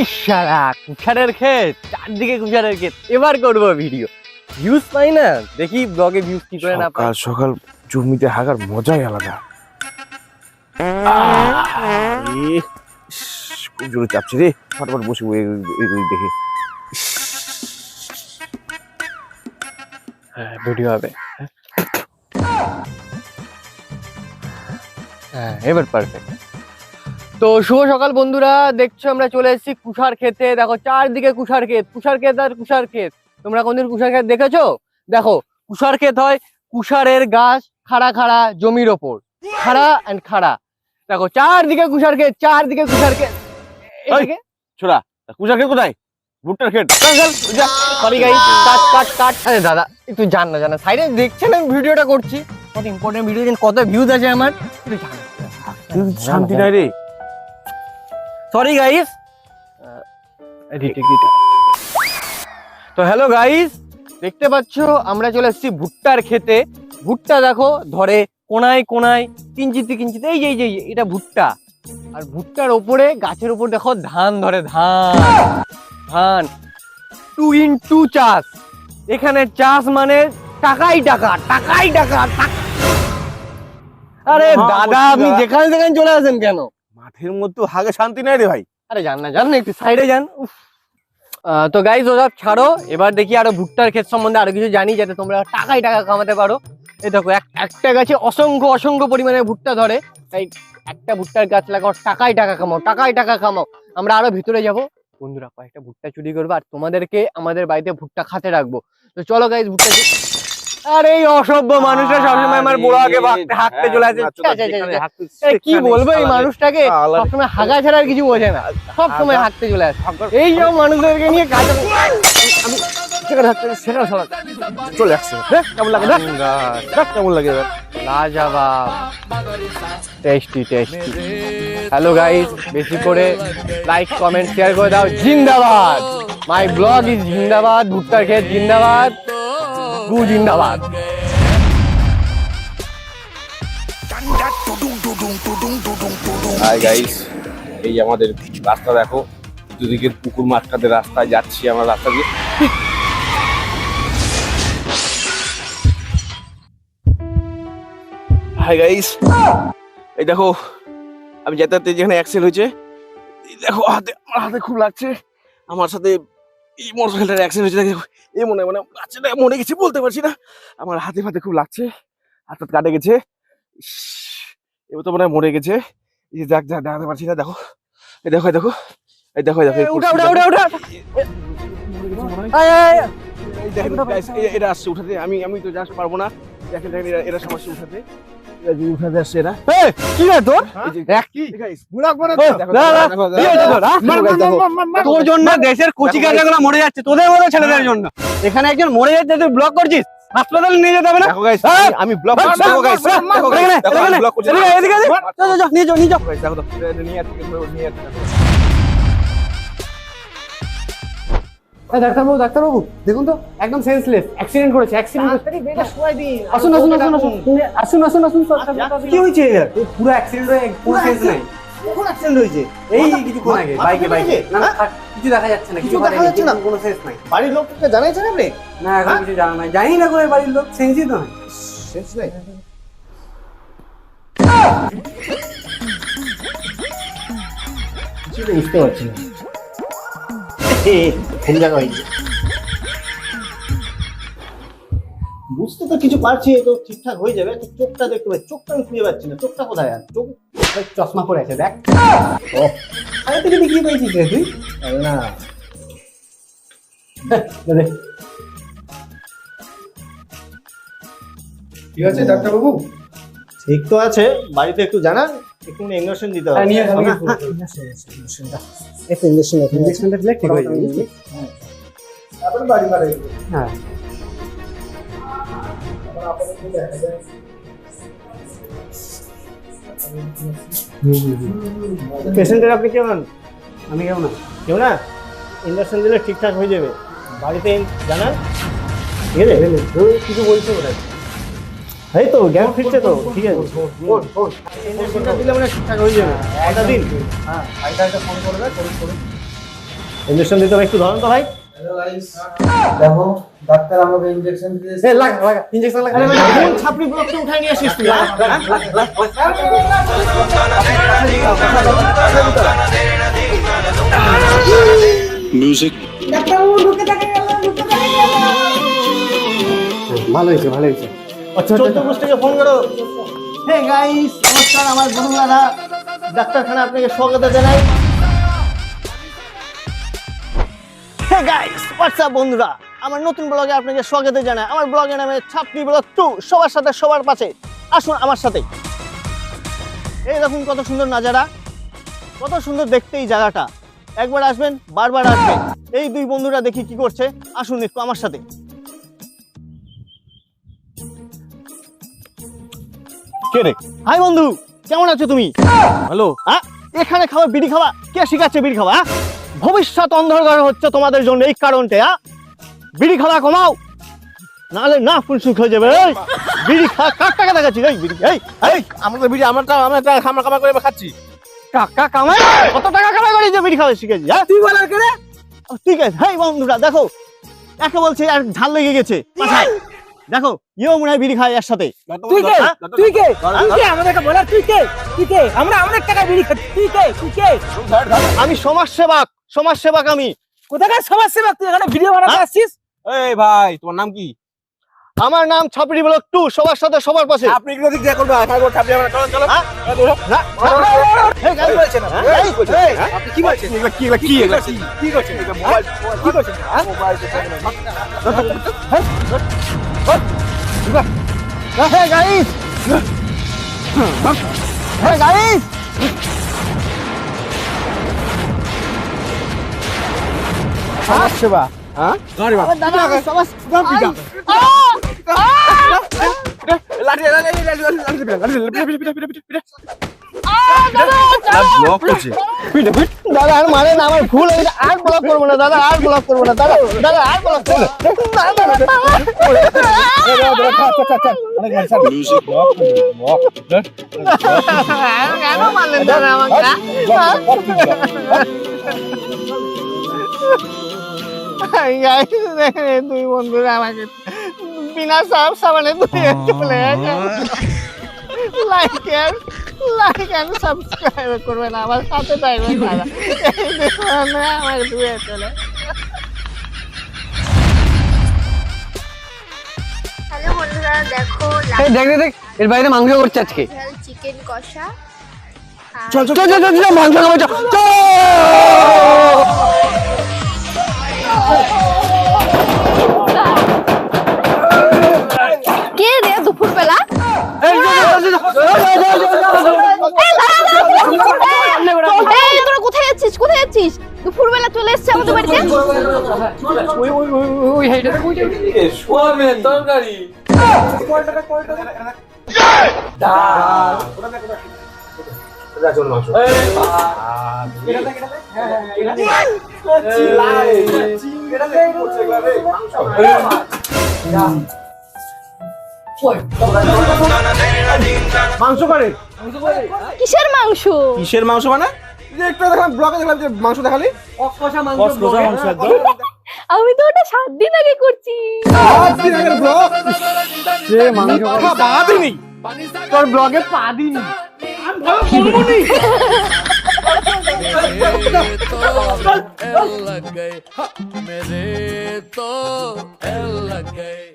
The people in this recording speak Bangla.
এই সারা কুষারের ক্ষেত চারদিকে কুষারের ক্ষেত। এবার করব ভিডিও ভিউজ পাই না? দেখি ব্লগে ভিউজ কি করে না সকাল সকাল জমিতে হাগার মজাই আলাদা। খুব জোরে চাপছে রে? ফটাফট বসে এগুলি দেখে। হ্যাঁ ভিডিও হবে। হ্যাঁ এবার পারফেক্ট তো শুভ সকাল বন্ধুরা দেখছ আমরা চলে এসেছি কুষার খেতে দেখো চারদিকে কুষার ক্ষেত কুষার ক্ষেত আর কুষার ক্ষেত। তোমরা কোনদিন কুষার ক্ষেত দেখেছ? দেখো কুষার ক্ষেত হয় কুষারের গাছ খাড়া খাড়া জমির ওপর। খাড়া অ্যান্ড খাড়া। দেখো চারদিকে কুষার ক্ষেত চারদিকে কুষার ক্ষেত। ছোড়া কুষার খেত কোথায়? ভুট্টার সরি গাইস কাট কাট কাট। আরে দাদা একটু জান না জানা সাইডে দেখছেন আমি ভিডিওটা করছি। কত ইম্পর্টেন্ট ভিডিও কত ভিউজ আছে আমার? একটু জান। শান্তি নাই রে। সরি গাইস তো হ্যালো গাইস দেখতে পাচ্ছো আমরা চলে এসেছি ভুট্টার খেতে ভুট্টা দেখো ধরে কোনায় কোনায় কিঞ্চিতে কিঞ্চিতে এই যে এই যে এটা ভুট্টা। আর ভুট্টার ওপরে গাছের ওপর দেখো ধান ধরে ধান। ধান। টু ইন টু চাষ। এখানে চাষ মানে টাকাই টাকা টাকাই টাকা আরে হ্যাঁ, দাদা আপনি। যেখানে সেখানে চলে আসেন কেন? মাঠের মধ্যে হাগে শান্তি নাই রে ভাই। আরে যান না যান না, একটু সাইডে যান। তো গাইজ ওসব ছাড়ো, এবার দেখি আরও ভুট্টার ক্ষেত সম্বন্ধে আরও কিছু জানি, যাতে তোমরা টাকাই টাকা কামাতে পারো। এই দেখো, এক- একটা গাছে অসংখ্য অসংখ্য পরিমাণে ভুট্টা ধরে। তাই একটা ভুট্টার গাছ লাগাও টাকাই টাকা কামাও টাকাই টাকা কামাও। আমরা আরও ভিতরে যাব। বন্ধুরা, কয়েকটা ভুট্টা চুরি করব, আর তোমাদেরকে আমাদের বাড়িতে ভুট্টা খাতে রাখব। তো চলো গাইজ ভুট্টা আরে এই অসভ্য মানুষটা সবসময় আমার বড় আগে হাঁকতে চলে আসে। হ্যাঁ, কি বলব এই মানুষটাকে? সবসময় হাগা ছাড়া আর কিছু বোঝে না। সব সময় হাঁকতে চলে আসে। এই সব মানুষদেরকে নিয়ে কাজ সেখানে থাকতে সেখানে সবাই চলে আসছে। কেমন লাগে দেখ। দেখ কেমন লাগে এবার লাজবাব। টেস্টি টেস্টি হ্যালো গাইস বেশি করে লাইক কমেন্ট শেয়ার করে দাও। জিন্দাবাদ। মাই ব্লগ ইজ জিন্দাবাদ ভুট্টার ক্ষেত জিন্দাবাদ। গু জিন্দাবাদ হাই গাইস এই আমাদের রাস্তা দেখো। দুদিকে পুকুর মাঝখানে রাস্তায় যাচ্ছি আমরা রাস্তা দিয়ে। হাই গাইস এই দেখো, আমি যেতে যেতে যেখানে অ্যাক্সিডেন্ট হয়েছে দেখো হাতে, আমার হাতে খুব লাগছে। আমার সাথে এই মোটরসাইকেলটার অ্যাক্সিডেন্ট হয়েছে দেখো এই মনে হয় মানে বাচ্চাটা মরে গেছে বলতে পারছি না আমার হাতে ফাতে খুব লাগছে হাত হাত কাটে গেছে এবার তো মনে হয় মরে গেছে এই যে দেখ দেখ দেখাতে পারছি না দেখো এই দেখো দেখো এই দেখো দেখো উঠা উঠা উঠা উঠা এরা আসছে উঠাতে আমি আমি তো যাস পারব না দেখেন দেখেন এরা এরা সমস্যা উঠাতে কি রে তোর? এই যে- এক এই guys, এই, দেখো, না, না, দেখো, কি হয়েছে তোর, হ্যাঁ? জন্য দেশের কচি দেখো, কাজাগুলো মরে যাচ্ছে তোদের মতো ছেলেদের জন্য। এখানে একজন মরে যাচ্ছে তুই ব্লক করছিস? হাসপাতালে নিয়ে যেতে হবে না? হ্যাঁ? আমি- ব্লক দেখো করছি। নিয়ে যাও, যাও। ডাক্তারবাবু ডাক্তারবাবু দেখুন তো একদম সেন্সলেস অ্যাক্সিডেন্ট করেছে অ্যাক্সিডেন্ট আসুন আসুন আসুন আসুন আসুন আসুন আসুন কি হয়েছে? পুরো অ্যাক্সিডেন্ট হয়ে কোনো সেন্স নাই। কখন অ্যাক্সিডেন্ট হয়েছে? এই কিছুক্ষণ আগে বাইকে বাইকে না না হ্যাঁ? কিছু দেখা যাচ্ছে না কিছু দেখা যাচ্ছে না? কোনো সেন্স নাই। বাড়ির লোককে জানাইছেন আপনি? না এখন কিছু জানা নাই। জানি না করে বাড়ির লোক সেন্সই তো নাই। সেন্স নেই? বুঝতে পারছি না। বুঝতে তো কিছু পারছি তো ঠিকঠাক হয়ে যাবে। তো চোখটা দেখতে পাচ্ছি চোখটা আমি খুঁজে পাচ্ছি না। চোখটা কোথায় আছে? চোখ চশমা পরে আছে দেখ। ও। আগে থেকে দেখিয়ে পেয়েছিস রে তুই? না। ঠিক আছে ডাক্তারবাবু? ঠিক তো আছে বাড়িতে একটু জানান। একটু ইঞ্জেকশন দিতে হবে। হ্যাঁ, নিয়ে হ্যাঁ। হ্যাঁ, ইঞ্জেকশন দাও। একটু ইঞ্জেকশন দাও, দিলে ঠিক হয়ে যাবে বুঝলি? বাড়ি বাড়ি। হ্যাঁ। পেশেন্টের আপনি কেমন? আমি কেমন? কেউ না? ইঞ্জেকশন দিলে ঠিকঠাক হয়ে যাবে। বাড়িতে জানান। ঠিক আছে? কিছু বলছে ওরা এই তো জ্ঞান ফিরছে তো ঠিক আছে। দিলে মানে ঠিকঠাক হয়ে যাবে দিন হ্যাঁ একটা ফোন করবে করে করে ইঞ্জেকশন দিতে হবে একটু ধরেন তো ভাই। দেখো ডাক্তার আমাকে ইনজেকশন দিয়েছে। এ লাগা লাগা ইনজেকশন লাগা কোন ছাপড়ি ব্লকটা উঠাই নিয়ে আসিস তুই? হ্যাঁ? ভালো হয়েছে ভালো হয়েছে। আচ্ছা চোদ্দ গোষ্ঠীকে ফোন করো। হে গাইস নমস্কার আমার বন্ধুরা। ডাক্তারখানা আপনাকে স্বাগত জানাই। হে গাইস হোয়াটসঅ্যাপ বন্ধুরা? আমার নতুন ব্লগে আপনাকে স্বাগত জানাই। আমার ব্লগের নামে ছাপড়ি ব্লগ টু সবার সাথে সবার পাশে। আসুন আমার সাথে। এই দেখুন কত সুন্দর নাজারা। কত সুন্দর দেখতে এই জায়গাটা। একবার আসবেন বারবার আসবেন। এই দুই বন্ধুরা দেখি কি করছে। আসুন একটু আমার সাথে। কে রে? হাই বন্ধু কেমন আছো তুমি? হ্যালো হ্যাঁ এখানে খাওয়া বিড়ি খাওয়া কে শিখাচ্ছে বিড়ি খাওয়া? ভবিষ্যৎ অন্ধকার হচ্ছে তোমাদের জন্য এই কারণটা হ্যাঁ বিড়ি খাওয়া কমাও। নাহলে না ফুলসুক হয়ে যাবে এই, বিড়ি খাওয়া কার টাকা দেখাচ্ছি এই বিড়ি এই এই। আমরা তো বিড়ি আমরা আমরা খামা খামা করে খাচ্ছি। টাকা কামাই কত টাকা কামাই করে যে বিড়ি খাওয়া শিখেছি হ্যাঁ তুই বলার কেন ঠিক আছে হেই বন্ধুরা দেখো একে বলছে আর ঝাল লেগে গেছে মাথায়। দেখো ইও মনে হয় বিড়ি খায় এর সাথে তুই কে? তুই কে? তুই কে? আমাদেরকে বলার তুই কে? তুই কে? আমরা অনেক টাকা বিড়ি খাচ্ছি। তুই কে? তুই কে? আমি সমাজ সেবক সমাজ সেবক আমি। কোথাকার সমাজ সেবক তুই এখানে ভিডিও বানাতে হ্যাঁ? আসছিস? এই ভাই তোমার নাম কি? আমার নাম ছাপড়ি ব্লক টু সবার সাথে সবার পাশে। আপনি কি করবে তারপর ছাপড়ি আমরা চলো চলো। হ্যাঁ? না এই গাড়ি- বলছেন আপনি হ্যাঁ? এই বলছেন আপনি কি বলছেন? কি কি কি কি করছেন এটা মোবাইল কি করছেন হ্যাঁ Hey guys! Hey guys! সমাজ সেবা হ্যাঁ? গাড়ি বাবা দাদা লাঠি লাঠি লাঠি লাঠি পিটা পিটা পিটা পিটা ব্লক করছে পিটা পিটা দাদা আর মানে না আমার ভুল হয়েছে আর ব্লক করব না দাদা আর ব্লক করব না দাদা দাদা আর ব্লক করব না দাদা, দাদা, কেন মারলেন দাদা আমাকে দুই বন্ধুরা আমাকে বিনা সাব সাবানে ধুয়ে চলে like and like and subscribe করবেন আমার সাথে থাকবেন দাদা দেখুন ধুয়ে চলে হ্যালো বন্ধুরা দেখো দেখ দেখ, এর বাইরে মাংস করছে আজকে চিকেন কষা চল চল চল চল চল, মাংস খাব চল তোরা কোথায় যাচ্ছিস কোথায় যাচ্ছিস দুপুর বেলা চলে এসেছে আমাদের বাড়িতে করে কিসের মাংস কিসের মাংস মানে যে একটু দেখলাম ব্লগে দেখলাম যে মাংস দেখালি কষা মাংস ব্লগে। আমি তো ওটা সাত দিন আগে করছি ব্লগ সে মাংস করে। বাদিনি তোর ব্লগে পা দিনি लग गए मेरे तो लग गए